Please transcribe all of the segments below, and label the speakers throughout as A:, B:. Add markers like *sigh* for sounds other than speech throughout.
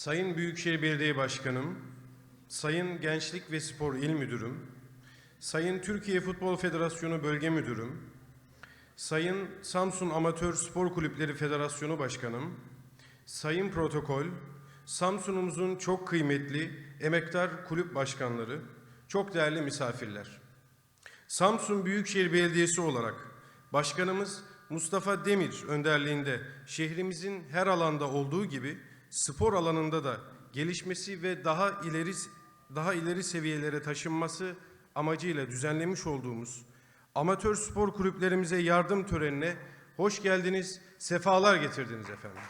A: Sayın Büyükşehir Belediye Başkanım, Sayın Gençlik ve Spor İl Müdürüm, Sayın Türkiye Futbol Federasyonu Bölge Müdürüm, Sayın Samsun Amatör Spor Kulüpleri Federasyonu Başkanım, Sayın Protokol, Samsun'umuzun çok kıymetli emektar kulüp başkanları, çok değerli misafirler. Samsun Büyükşehir Belediyesi olarak Başkanımız Mustafa Demir önderliğinde şehrimizin her alanda olduğu gibi spor alanında da gelişmesi ve daha ileri daha ileri seviyelere taşınması amacıyla düzenlemiş olduğumuz amatör spor kulüplerimize yardım törenine hoş geldiniz, sefalar getirdiniz efendim.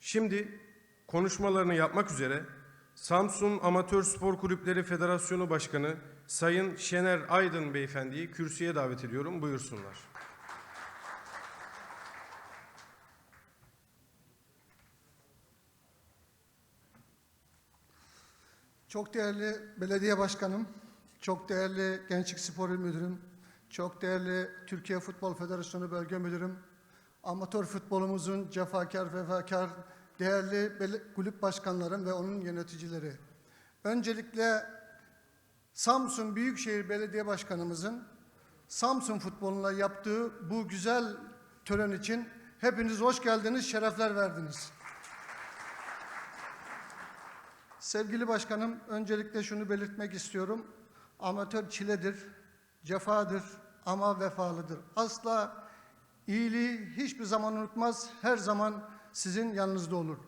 A: Şimdi konuşmalarını yapmak üzere Samsun Amatör Spor Kulüpleri Federasyonu Başkanı Sayın Şener Aydın Beyefendi'yi kürsüye davet ediyorum. Buyursunlar.
B: Çok değerli belediye başkanım, çok değerli Gençlik Spor İl Müdürüm, çok değerli Türkiye Futbol Federasyonu Bölge Müdürüm, amatör futbolumuzun cefakar vefakar değerli kulüp başkanlarım ve onun yöneticileri. Öncelikle Samsun Büyükşehir Belediye Başkanımızın Samsun futboluna yaptığı bu güzel tören için hepiniz hoş geldiniz, şerefler verdiniz. Sevgili başkanım, öncelikle şunu belirtmek istiyorum. Amatör çiledir, cefadır ama vefalıdır. Asla iyiliği hiçbir zaman unutmaz, her zaman sizin yanınızda olur.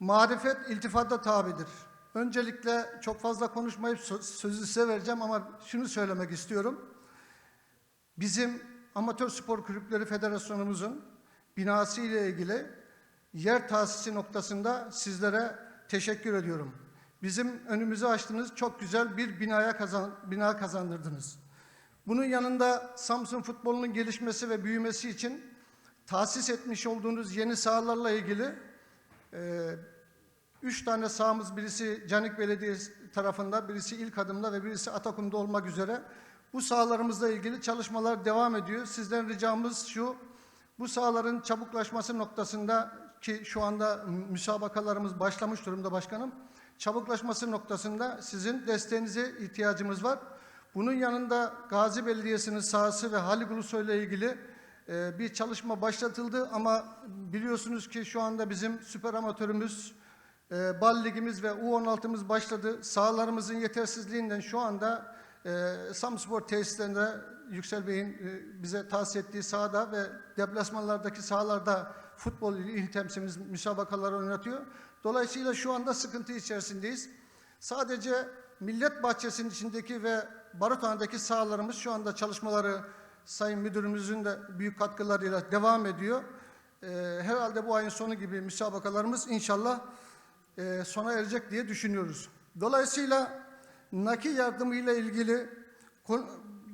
B: Marifet iltifata tabidir. Öncelikle çok fazla konuşmayıp sö- sözü size vereceğim ama şunu söylemek istiyorum. Bizim Amatör Spor Kulüpleri Federasyonumuzun binası ile ilgili yer tahsisi noktasında sizlere teşekkür ediyorum. Bizim önümüzü açtınız, çok güzel bir binaya kazan, bina kazandırdınız. Bunun yanında Samsun futbolunun gelişmesi ve büyümesi için tahsis etmiş olduğunuz yeni sahalarla ilgili e, Üç tane sahamız birisi Canik Belediyesi tarafında, birisi İlk Adım'da ve birisi Atakum'da olmak üzere. Bu sahalarımızla ilgili çalışmalar devam ediyor. Sizden ricamız şu, bu sahaların çabuklaşması noktasında ki şu anda müsabakalarımız başlamış durumda başkanım. Çabuklaşması noktasında sizin desteğinize ihtiyacımız var. Bunun yanında Gazi Belediyesi'nin sahası ve Halil Ulusoy ile ilgili e, bir çalışma başlatıldı ama biliyorsunuz ki şu anda bizim süper amatörümüz e, Bal Ligimiz ve U16'mız başladı. Sahalarımızın yetersizliğinden şu anda e, Samspor tesislerinde Yüksel Bey'in e, bize tahsis ettiği sahada ve deplasmanlardaki sahalarda futbol il temsilcimiz müsabakaları oynatıyor. Dolayısıyla şu anda sıkıntı içerisindeyiz. Sadece Millet Bahçesi'nin içindeki ve Baruthane'deki sahalarımız şu anda çalışmaları Sayın Müdürümüzün de büyük katkılarıyla devam ediyor. E, herhalde bu ayın sonu gibi müsabakalarımız inşallah e, sona erecek diye düşünüyoruz. Dolayısıyla nakil yardımıyla ilgili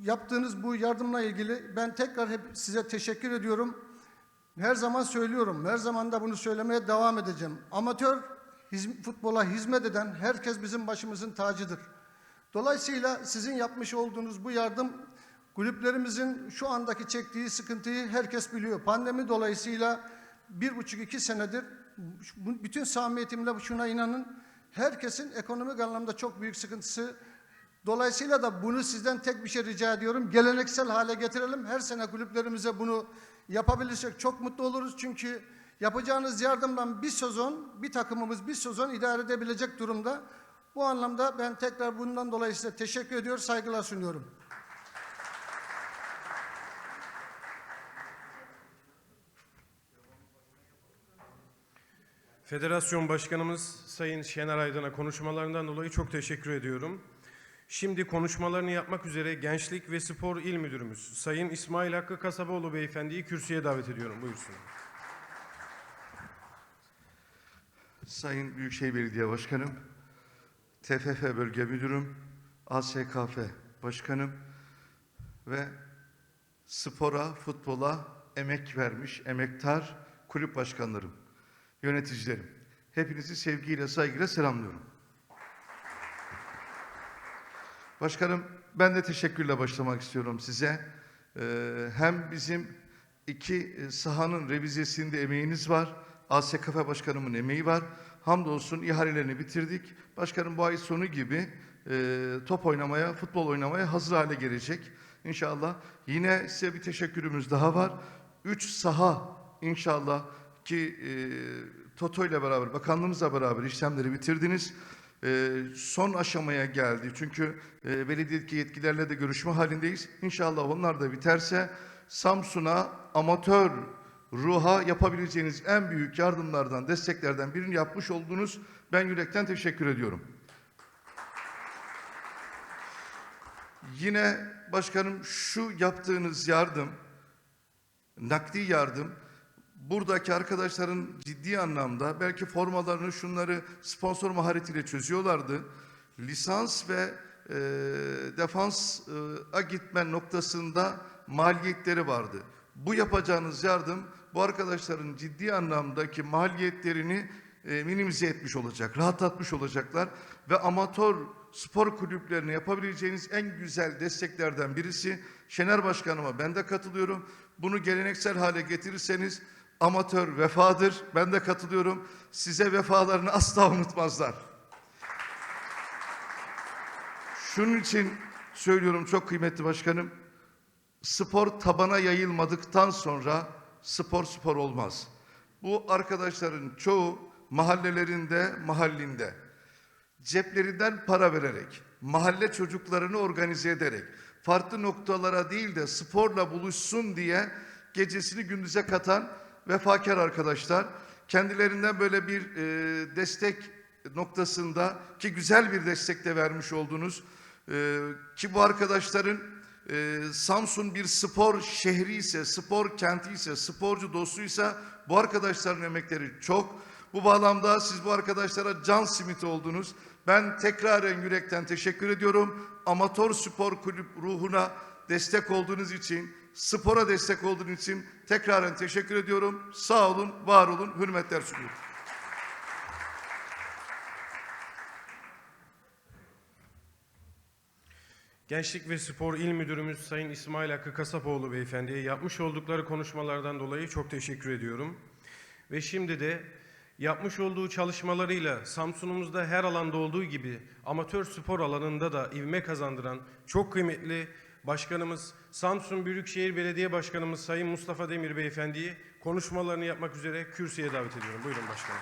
B: yaptığınız bu yardımla ilgili ben tekrar hep size teşekkür ediyorum. Her zaman söylüyorum, her zaman da bunu söylemeye devam edeceğim. Amatör hizm- futbola hizmet eden herkes bizim başımızın tacıdır. Dolayısıyla sizin yapmış olduğunuz bu yardım kulüplerimizin şu andaki çektiği sıkıntıyı herkes biliyor. Pandemi dolayısıyla bir buçuk iki senedir bütün samimiyetimle şuna inanın herkesin ekonomik anlamda çok büyük sıkıntısı. Dolayısıyla da bunu sizden tek bir şey rica ediyorum. Geleneksel hale getirelim. Her sene kulüplerimize bunu yapabilirsek çok mutlu oluruz. Çünkü yapacağınız yardımdan bir sezon, bir takımımız bir sezon idare edebilecek durumda. Bu anlamda ben tekrar bundan dolayı size teşekkür ediyor, saygılar sunuyorum.
A: Federasyon Başkanımız Sayın Şener Aydın'a konuşmalarından dolayı çok teşekkür ediyorum. Şimdi konuşmalarını yapmak üzere Gençlik ve Spor İl Müdürümüz Sayın İsmail Hakkı Kasaboğlu Beyefendi'yi kürsüye davet ediyorum. Buyursun.
C: Sayın Büyükşehir Belediye Başkanım, TFF Bölge Müdürüm, ASKF Başkanım ve spora, futbola emek vermiş emektar kulüp başkanlarım, yöneticilerim. Hepinizi sevgiyle, saygıyla selamlıyorum. Başkanım, ben de teşekkürle başlamak istiyorum size. Ee, hem bizim İki, e, sahanın revizesinde emeğiniz var. ASKF Başkanımın emeği var. Hamdolsun ihalelerini bitirdik. Başkanım bu ay sonu gibi e, top oynamaya, futbol oynamaya hazır hale gelecek. İnşallah. Yine size bir teşekkürümüz daha var. Üç saha inşallah ki e, Toto ile beraber, bakanlığımızla beraber işlemleri bitirdiniz. Son aşamaya geldi. Çünkü e, belediyedeki yetkilerle de görüşme halindeyiz. İnşallah onlar da biterse Samsun'a amatör ruha yapabileceğiniz en büyük yardımlardan, desteklerden birini yapmış oldunuz. Ben yürekten teşekkür ediyorum. Yine başkanım şu yaptığınız yardım, nakdi yardım, buradaki arkadaşların ciddi anlamda belki formalarını şunları sponsor maharetiyle çözüyorlardı. Lisans ve e, defansa gitme noktasında maliyetleri vardı. Bu yapacağınız yardım bu arkadaşların ciddi anlamdaki maliyetlerini e, minimize etmiş olacak, rahatlatmış olacaklar ve amatör spor kulüplerine yapabileceğiniz en güzel desteklerden birisi Şener Başkanıma ben de katılıyorum. Bunu geleneksel hale getirirseniz amatör vefadır. Ben de katılıyorum. Size vefalarını asla unutmazlar. Şunun için söylüyorum çok kıymetli başkanım. Spor tabana yayılmadıktan sonra spor spor olmaz. Bu arkadaşların çoğu mahallelerinde, mahallinde ceplerinden para vererek, mahalle çocuklarını organize ederek, farklı noktalara değil de sporla buluşsun diye gecesini gündüze katan vefakar arkadaşlar. Kendilerinden böyle bir e, destek noktasında ki güzel bir destek de vermiş oldunuz. E, ki bu arkadaşların e, Samsun bir spor şehri ise, spor kenti ise, sporcu dostuysa bu arkadaşların emekleri çok. Bu bağlamda siz bu arkadaşlara can simit oldunuz. Ben tekraren yürekten teşekkür ediyorum. Amatör spor kulüp ruhuna destek olduğunuz için, spora destek olduğunuz için tekraren teşekkür ediyorum. Sağ olun, var olun, hürmetler sunuyorum.
A: Gençlik ve Spor İl Müdürümüz Sayın İsmail Hakkı Kasapoğlu Beyefendi'ye yapmış oldukları konuşmalardan dolayı çok teşekkür ediyorum. Ve şimdi de yapmış olduğu çalışmalarıyla Samsun'umuzda her alanda olduğu gibi amatör spor alanında da ivme kazandıran çok kıymetli Başkanımız Samsun Büyükşehir Belediye Başkanımız Sayın Mustafa Demir Beyefendi'yi konuşmalarını yapmak üzere kürsüye davet ediyorum. Buyurun başkanım.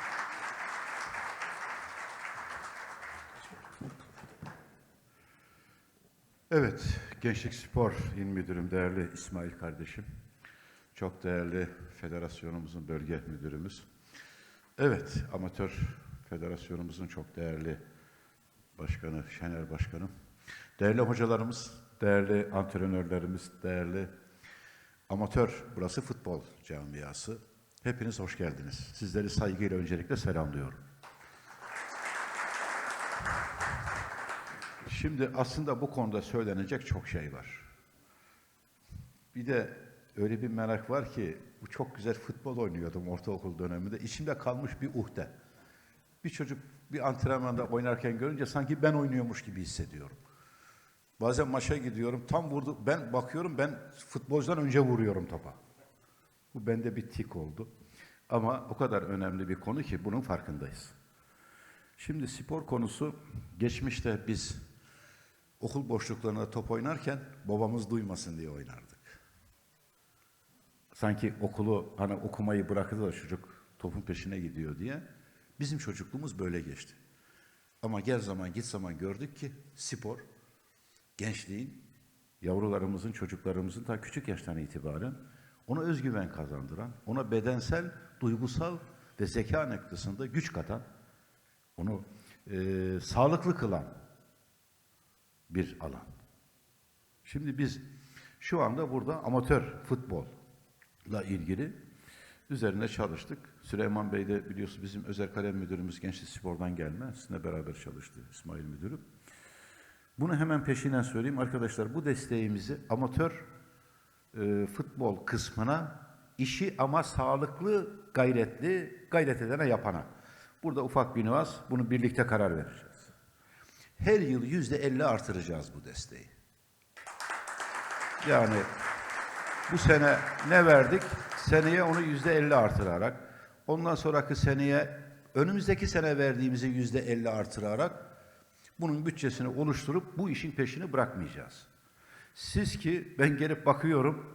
D: Evet, Gençlik Spor İl Müdürüm, değerli İsmail kardeşim. Çok değerli federasyonumuzun bölge müdürümüz. Evet, amatör federasyonumuzun çok değerli başkanı, Şener Başkanım. Değerli hocalarımız, değerli antrenörlerimiz, değerli amatör, burası futbol camiası. Hepiniz hoş geldiniz. Sizleri saygıyla öncelikle selamlıyorum. Şimdi aslında bu konuda söylenecek çok şey var. Bir de öyle bir merak var ki bu çok güzel futbol oynuyordum ortaokul döneminde. İçimde kalmış bir uhde. Bir çocuk bir antrenmanda oynarken görünce sanki ben oynuyormuş gibi hissediyorum. Bazen maça gidiyorum tam vurdu ben bakıyorum ben futbolcudan önce vuruyorum topa. Bu bende bir tik oldu. Ama o kadar önemli bir konu ki bunun farkındayız. Şimdi spor konusu geçmişte biz okul boşluklarında top oynarken babamız duymasın diye oynardık. Sanki okulu hani okumayı bırakırdı da çocuk topun peşine gidiyor diye. Bizim çocukluğumuz böyle geçti. Ama gel zaman git zaman gördük ki spor gençliğin, yavrularımızın, çocuklarımızın ta küçük yaştan itibaren ona özgüven kazandıran, ona bedensel, duygusal ve zeka noktasında güç katan, onu e, sağlıklı kılan bir alan. Şimdi biz şu anda burada amatör futbolla ilgili üzerine çalıştık. Süleyman Bey de biliyorsunuz bizim özel kalem müdürümüz Gençlik Spor'dan gelme. Sizinle beraber çalıştı İsmail Müdürüm. Bunu hemen peşinden söyleyeyim. Arkadaşlar bu desteğimizi amatör e, futbol kısmına işi ama sağlıklı, gayretli, gayret edene yapana. Burada ufak bir nüans. Bunu birlikte karar vereceğiz. Her yıl yüzde elli artıracağız bu desteği. Yani Bu sene ne verdik? Seneye onu yüzde elli artırarak, ondan sonraki seneye önümüzdeki sene verdiğimizi yüzde elli artırarak bunun bütçesini oluşturup bu işin peşini bırakmayacağız. Siz ki ben gelip bakıyorum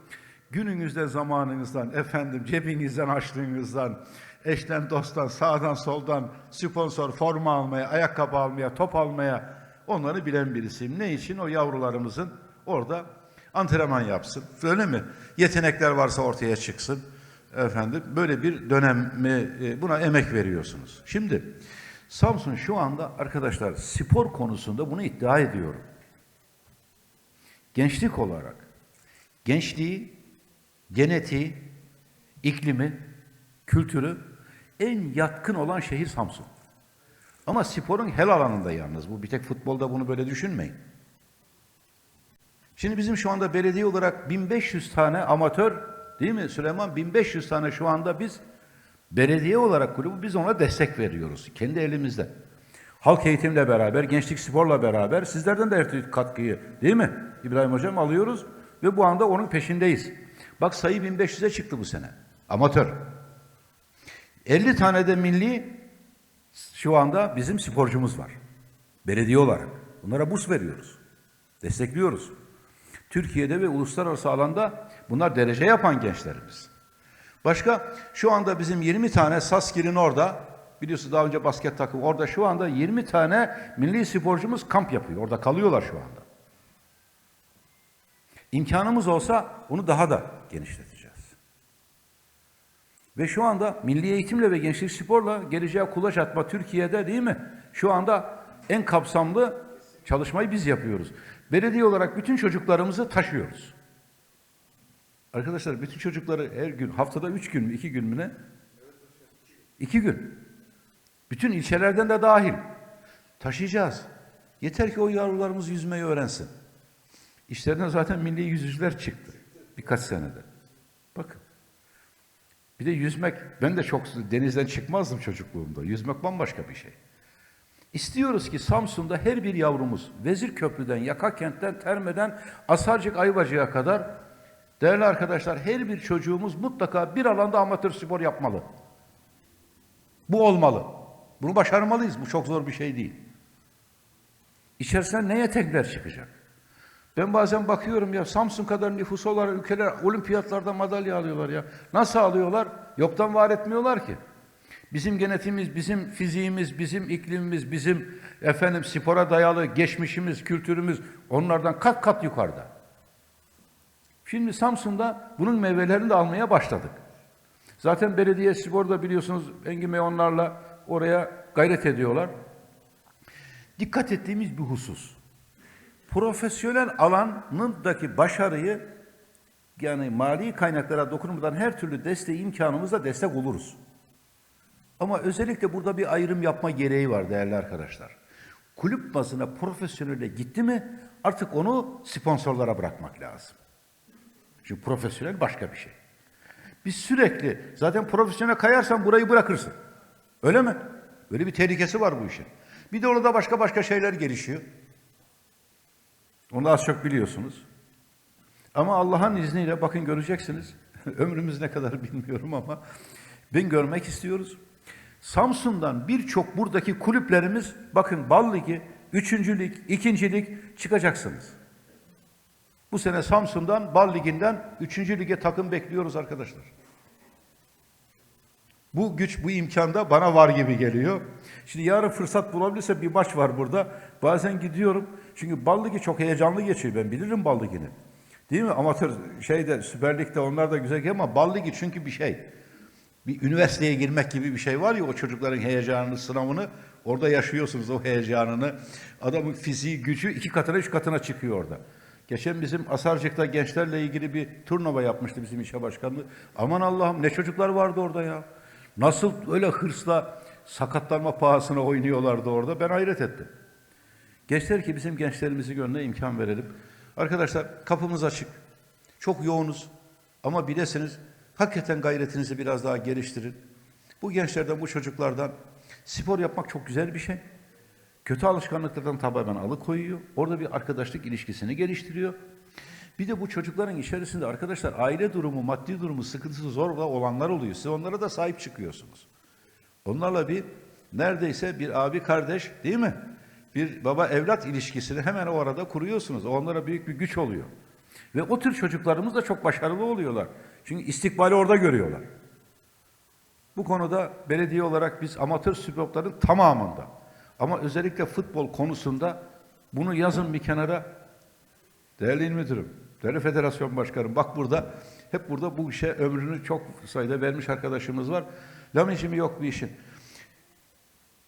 D: gününüzde zamanınızdan efendim cebinizden açtığınızdan eşten dosttan sağdan soldan sponsor forma almaya ayakkabı almaya top almaya onları bilen birisiyim. Ne için o yavrularımızın orada antrenman yapsın. Öyle mi? Yetenekler varsa ortaya çıksın. Efendim böyle bir dönemi e, buna emek veriyorsunuz. Şimdi Samsun şu anda arkadaşlar spor konusunda bunu iddia ediyorum gençlik olarak gençliği, genetiği, iklimi, kültürü en yatkın olan şehir Samsun. Ama sporun her alanında yalnız. Bu bir tek futbolda bunu böyle düşünmeyin. Şimdi bizim şu anda belediye olarak 1500 tane amatör değil mi Süleyman? 1500 tane şu anda biz belediye olarak kulübü biz ona destek veriyoruz. Kendi elimizde. Halk eğitimle beraber, gençlik sporla beraber sizlerden de her katkıyı değil mi İbrahim Hocam alıyoruz ve bu anda onun peşindeyiz. Bak sayı 1500'e çıktı bu sene. Amatör. 50 tane de milli şu anda bizim sporcumuz var. Belediye olarak. Bunlara burs veriyoruz. Destekliyoruz. Türkiye'de ve uluslararası alanda bunlar derece yapan gençlerimiz. Başka şu anda bizim 20 tane Saskil'in orada biliyorsunuz daha önce basket takımı orada şu anda 20 tane milli sporcumuz kamp yapıyor. Orada kalıyorlar şu anda. İmkanımız olsa onu daha da genişleteceğiz. Ve şu anda milli eğitimle ve gençlik sporla geleceğe kulaç atma Türkiye'de değil mi? Şu anda en kapsamlı çalışmayı biz yapıyoruz. Belediye olarak bütün çocuklarımızı taşıyoruz. Arkadaşlar bütün çocukları her gün haftada üç gün mü iki gün mü ne? İki gün. Bütün ilçelerden de dahil. Taşıyacağız. Yeter ki o yavrularımız yüzmeyi öğrensin. İşlerinden zaten milli yüzücüler çıktı. Birkaç senede. Bakın. Bir de yüzmek, ben de çok denizden çıkmazdım çocukluğumda. Yüzmek bambaşka bir şey. İstiyoruz ki Samsun'da her bir yavrumuz Vezir Köprü'den, Yakakent'ten, Terme'den, Asarcık Ayvacık'a kadar değerli arkadaşlar her bir çocuğumuz mutlaka bir alanda amatör spor yapmalı. Bu olmalı. Bunu başarmalıyız. Bu çok zor bir şey değil. İçerisinden ne yetenekler çıkacak? Ben bazen bakıyorum ya Samsun kadar nüfusu olan ülkeler olimpiyatlarda madalya alıyorlar ya. Nasıl alıyorlar? Yoktan var etmiyorlar ki. Bizim genetimiz, bizim fiziğimiz, bizim iklimimiz, bizim efendim spora dayalı geçmişimiz, kültürümüz onlardan kat kat yukarıda. Şimdi Samsun'da bunun meyvelerini de almaya başladık. Zaten belediye sporda biliyorsunuz Engin Bey onlarla oraya gayret ediyorlar. Dikkat ettiğimiz bir husus. Profesyonel alanındaki başarıyı yani mali kaynaklara dokunmadan her türlü desteği imkanımızla destek oluruz. Ama özellikle burada bir ayrım yapma gereği var değerli arkadaşlar. Kulüp bazına profesyonele gitti mi artık onu sponsorlara bırakmak lazım. Çünkü profesyonel başka bir şey. Biz sürekli zaten profesyonel kayarsan burayı bırakırsın. Öyle mi? Böyle bir tehlikesi var bu işin. Bir de orada başka başka şeyler gelişiyor. Onu az çok biliyorsunuz. Ama Allah'ın izniyle bakın göreceksiniz. *laughs* Ömrümüz ne kadar bilmiyorum ama ben görmek istiyoruz. Samsun'dan birçok buradaki kulüplerimiz bakın Bal Ligi, üçüncülük, ikincilik çıkacaksınız. Bu sene Samsun'dan Bal Ligi'nden üçüncü lige takım bekliyoruz arkadaşlar. Bu güç, bu imkanda bana var gibi geliyor. Şimdi yarın fırsat bulabilirse bir maç var burada. Bazen gidiyorum. Çünkü Bal Ligi çok heyecanlı geçiyor. Ben bilirim Bal Ligi'ni. Değil mi? Amatör şeyde Süper Lig'de onlar da güzel ama Bal Ligi çünkü bir şey. Bir üniversiteye girmek gibi bir şey var ya o çocukların heyecanını, sınavını orada yaşıyorsunuz o heyecanını. Adamın fiziği, gücü iki katına, üç katına çıkıyor orada. Geçen bizim Asarcık'ta gençlerle ilgili bir turnuva yapmıştı bizim işe başkanlığı. Aman Allah'ım ne çocuklar vardı orada ya. Nasıl öyle hırsla sakatlanma pahasına oynuyorlardı orada. Ben hayret ettim. Gençler ki bizim gençlerimizi gönlüne imkan verelim. Arkadaşlar kapımız açık. Çok yoğunuz. Ama bilesiniz hakikaten gayretinizi biraz daha geliştirin. Bu gençlerden, bu çocuklardan spor yapmak çok güzel bir şey. Kötü alışkanlıklardan tamamen alıkoyuyor. Orada bir arkadaşlık ilişkisini geliştiriyor. Bir de bu çocukların içerisinde arkadaşlar aile durumu, maddi durumu, sıkıntısı zor olanlar oluyor. Siz onlara da sahip çıkıyorsunuz. Onlarla bir neredeyse bir abi kardeş değil mi? Bir baba evlat ilişkisini hemen o arada kuruyorsunuz. Onlara büyük bir güç oluyor. Ve o tür çocuklarımız da çok başarılı oluyorlar. Çünkü istikbali orada görüyorlar. Bu konuda belediye olarak biz amatör sporların tamamında ama özellikle futbol konusunda bunu yazın bir kenara değerli il müdürüm, değerli federasyon başkanım bak burada hep burada bu işe ömrünü çok sayıda vermiş arkadaşımız var. Lamicimi yok bir işin.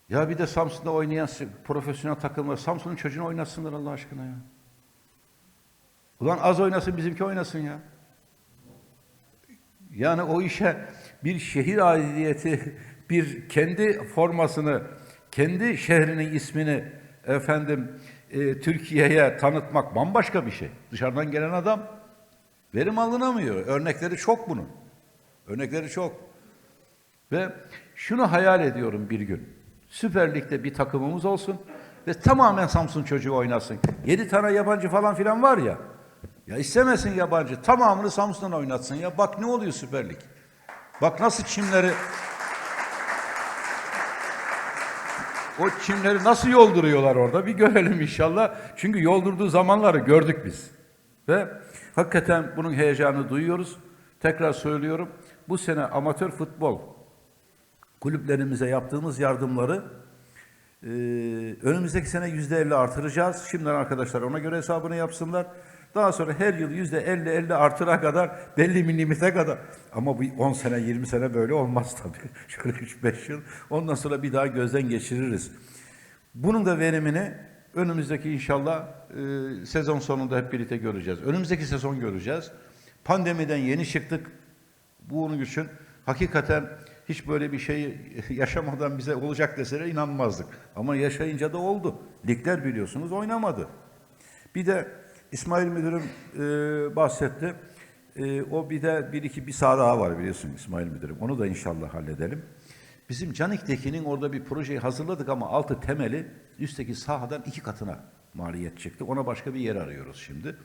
D: Ya bir de Samsun'da oynayan profesyonel takımlar Samsun'un çocuğunu oynatsınlar Allah aşkına ya. Ulan az oynasın bizimki oynasın ya. Yani o işe bir şehir aidiyeti, *laughs* bir kendi formasını, kendi şehrinin ismini efendim e, Türkiye'ye tanıtmak bambaşka bir şey. Dışarıdan gelen adam verim alınamıyor. Örnekleri çok bunun. Örnekleri çok. Ve şunu hayal ediyorum bir gün. Süper Lig'de bir takımımız olsun ve tamamen Samsun çocuğu oynasın. Yedi tane yabancı falan filan var ya. Ya istemesin yabancı. Tamamını Samsun'dan oynatsın ya. Bak ne oluyor Süper Lig. Bak nasıl çimleri o çimleri nasıl yolduruyorlar orada bir görelim inşallah. Çünkü yoldurduğu zamanları gördük biz. Ve hakikaten bunun heyecanı duyuyoruz. Tekrar söylüyorum. Bu sene amatör futbol kulüplerimize yaptığımız yardımları e, önümüzdeki sene yüzde elli artıracağız. Şimdiden arkadaşlar ona göre hesabını yapsınlar. Daha sonra her yıl yüzde elli elli artıra kadar belli bir limite kadar. Ama bu 10 sene 20 sene böyle olmaz tabii. *laughs* Şöyle 3-5 yıl. Ondan sonra bir daha gözden geçiririz. Bunun da verimini önümüzdeki inşallah e, sezon sonunda hep birlikte göreceğiz. Önümüzdeki sezon göreceğiz. Pandemiden yeni çıktık. Bunun için hakikaten hiç böyle bir şey *laughs* yaşamadan bize olacak deseler inanmazdık. Ama yaşayınca da oldu. Ligler biliyorsunuz oynamadı. Bir de İsmail Müdürüm e, bahsetti. E, o bir de bir iki bir saha daha var biliyorsun İsmail Müdürüm. Onu da inşallah halledelim. Bizim Canik'tekinin orada bir projeyi hazırladık ama altı temeli üstteki sahadan iki katına maliyet çıktı. Ona başka bir yer arıyoruz şimdi.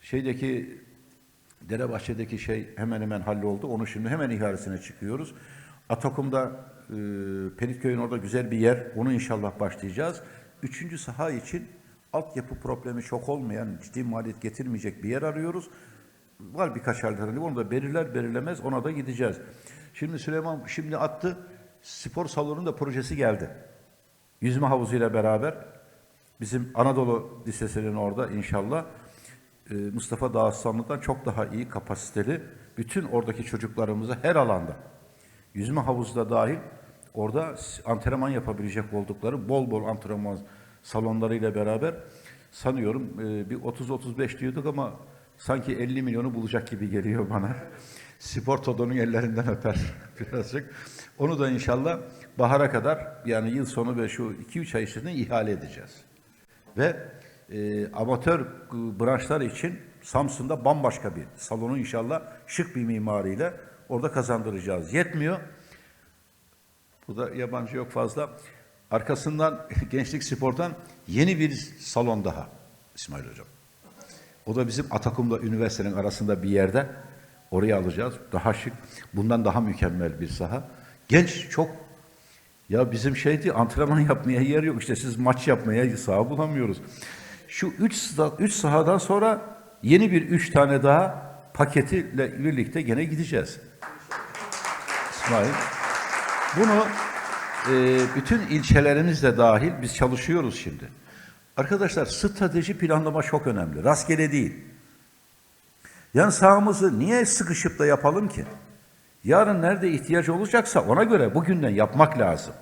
D: Şeydeki Derebahçe'deki şey hemen hemen halloldu. Onu şimdi hemen ihalesine çıkıyoruz. Atakum'da e, Penitköy'ün orada güzel bir yer. Onu inşallah başlayacağız. Üçüncü saha için altyapı problemi çok olmayan, ciddi maliyet getirmeyecek bir yer arıyoruz. Var birkaç alternatif. Onu da belirler belirlemez ona da gideceğiz. Şimdi Süleyman şimdi attı. Spor salonunun da projesi geldi. Yüzme havuzuyla beraber bizim Anadolu Lisesi'nin orada inşallah e, Mustafa Dağıstanlı'dan çok daha iyi kapasiteli bütün oradaki çocuklarımıza her alanda yüzme havuzu da dahil orada antrenman yapabilecek oldukları bol bol antrenman salonlarıyla beraber sanıyorum e, bir 30-35 diyorduk ama sanki 50 milyonu bulacak gibi geliyor bana. *laughs* Spor Todo'nun ellerinden öper *laughs* birazcık. Onu da inşallah bahara kadar yani yıl sonu ve şu 2-3 ay içerisinde ihale edeceğiz. Ve e, amatör e, branşlar için Samsun'da bambaşka bir salonu inşallah şık bir mimariyle orada kazandıracağız. Yetmiyor. Bu da yabancı yok fazla. Arkasından *laughs* Gençlik Spor'dan yeni bir salon daha İsmail Hocam. O da bizim Atakum'la üniversitenin arasında bir yerde. Oraya alacağız. Daha şık, bundan daha mükemmel bir saha. Genç çok. Ya bizim şeydi antrenman *laughs* yapmaya yer yok. İşte siz maç yapmaya saha bulamıyoruz. Şu üç, üç sahadan sonra yeni bir üç tane daha paketiyle birlikte gene gideceğiz. İsmail. Bunu e, bütün ilçelerimizle dahil biz çalışıyoruz şimdi. Arkadaşlar strateji planlama çok önemli. Rastgele değil. Yani sahamızı niye sıkışıp da yapalım ki? Yarın nerede ihtiyaç olacaksa ona göre bugünden yapmak lazım.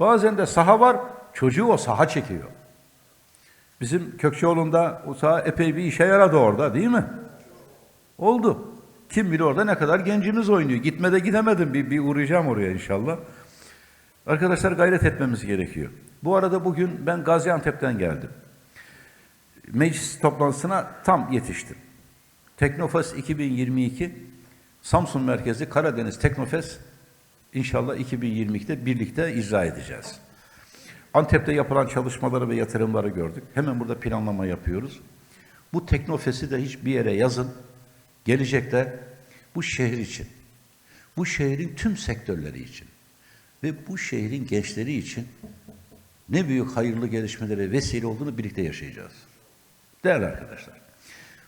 D: Bazen de saha var, çocuğu o saha çekiyor. Bizim Kökçeoğlu'nda o saha epey bir işe yaradı orada değil mi? Oldu. Kim bilir orada ne kadar gencimiz oynuyor. Gitmede gidemedim. Bir, bir uğrayacağım oraya inşallah. Arkadaşlar gayret etmemiz gerekiyor. Bu arada bugün ben Gaziantep'ten geldim. Meclis toplantısına tam yetiştim. Teknofest 2022 Samsun merkezi Karadeniz Teknofest inşallah 2022'de birlikte icra edeceğiz. Antep'te yapılan çalışmaları ve yatırımları gördük. Hemen burada planlama yapıyoruz. Bu teknofesi de hiçbir yere yazın. Gelecekte bu şehir için, bu şehrin tüm sektörleri için ve bu şehrin gençleri için ne büyük hayırlı gelişmelere vesile olduğunu birlikte yaşayacağız. Değerli arkadaşlar,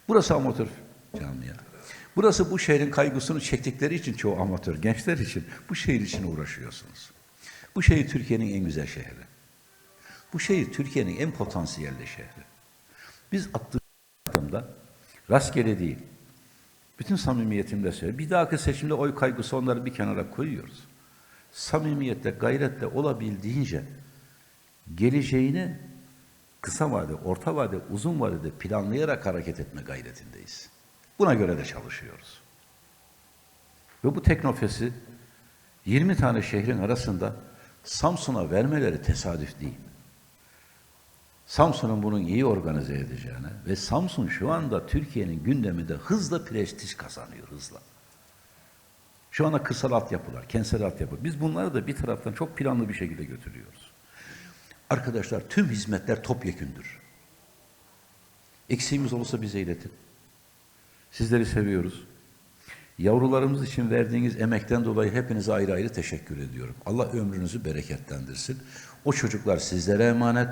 D: burası amatör camia. Burası bu şehrin kaygısını çektikleri için çoğu amatör gençler için bu şehir için uğraşıyorsunuz. Bu şehir Türkiye'nin en güzel şehri. Bu şehir Türkiye'nin en potansiyelli şehri. Biz attığımız adımda rastgele değil, bütün samimiyetimle söylüyorum. Bir dahaki seçimde oy kaygısı onları bir kenara koyuyoruz. Samimiyetle, gayretle olabildiğince geleceğini kısa vade, orta vade, uzun vadede planlayarak hareket etme gayretindeyiz. Buna göre de çalışıyoruz. Ve bu teknofesi 20 tane şehrin arasında Samsun'a vermeleri tesadüf değil. Samsun'un bunun iyi organize edeceğine ve Samsun şu anda Türkiye'nin gündeminde hızla prestij kazanıyor hızla. Şu anda kırsal altyapılar, kentsel altyapı. Biz bunları da bir taraftan çok planlı bir şekilde götürüyoruz. Arkadaşlar tüm hizmetler topyekündür. Eksiğimiz olursa bize iletin. Sizleri seviyoruz. Yavrularımız için verdiğiniz emekten dolayı hepinize ayrı ayrı teşekkür ediyorum. Allah ömrünüzü bereketlendirsin. O çocuklar sizlere emanet.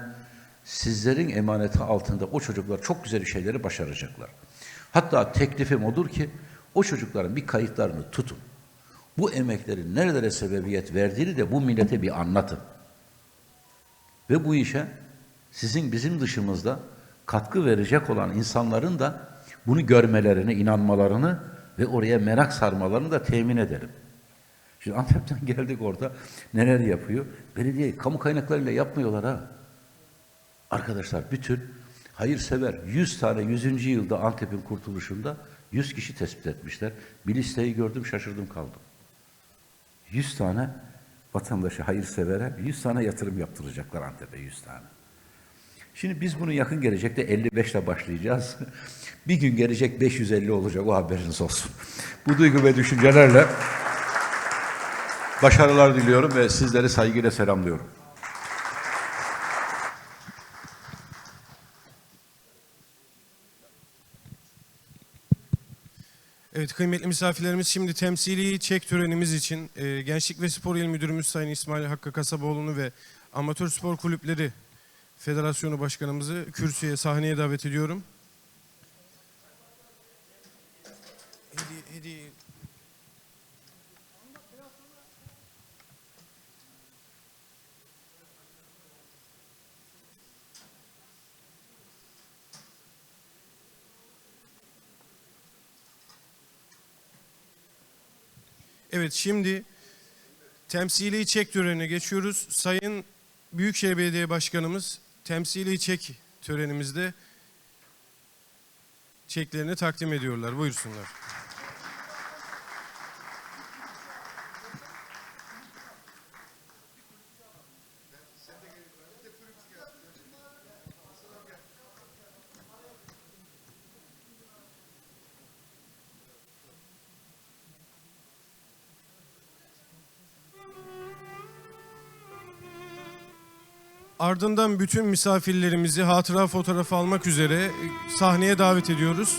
D: Sizlerin emaneti altında o çocuklar çok güzel şeyleri başaracaklar. Hatta teklifim odur ki o çocukların bir kayıtlarını tutun. Bu emeklerin nerelere sebebiyet verdiğini de bu millete bir anlatın. Ve bu işe sizin bizim dışımızda katkı verecek olan insanların da bunu görmelerini, inanmalarını ve oraya merak sarmalarını da temin edelim. Şimdi Antep'ten *laughs* geldik orada neler yapıyor? Belediye kamu kaynaklarıyla yapmıyorlar ha. Arkadaşlar bütün hayırsever 100 tane 100. yılda Antep'in kurtuluşunda 100 kişi tespit etmişler. Bir listeyi gördüm şaşırdım kaldım. 100 tane vatandaşı hayırsevere 100 tane yatırım yaptıracaklar Antep'e 100 tane. Şimdi biz bunu yakın gelecekte 55 ile başlayacağız. *laughs* Bir gün gelecek 550 olacak o haberiniz olsun. Bu duygu ve düşüncelerle başarılar diliyorum ve sizleri saygıyla selamlıyorum.
A: Evet kıymetli misafirlerimiz şimdi temsili çek törenimiz için e, Gençlik ve Spor İl Müdürümüz Sayın İsmail Hakkı Kasaboğlu'nu ve Amatör Spor Kulüpleri Federasyonu Başkanımızı kürsüye, sahneye davet ediyorum. Evet şimdi temsili çek törenine geçiyoruz. Sayın Büyükşehir Belediye Başkanımız temsili çek törenimizde çeklerini takdim ediyorlar. Buyursunlar. Ardından bütün misafirlerimizi hatıra fotoğrafı almak üzere sahneye davet ediyoruz.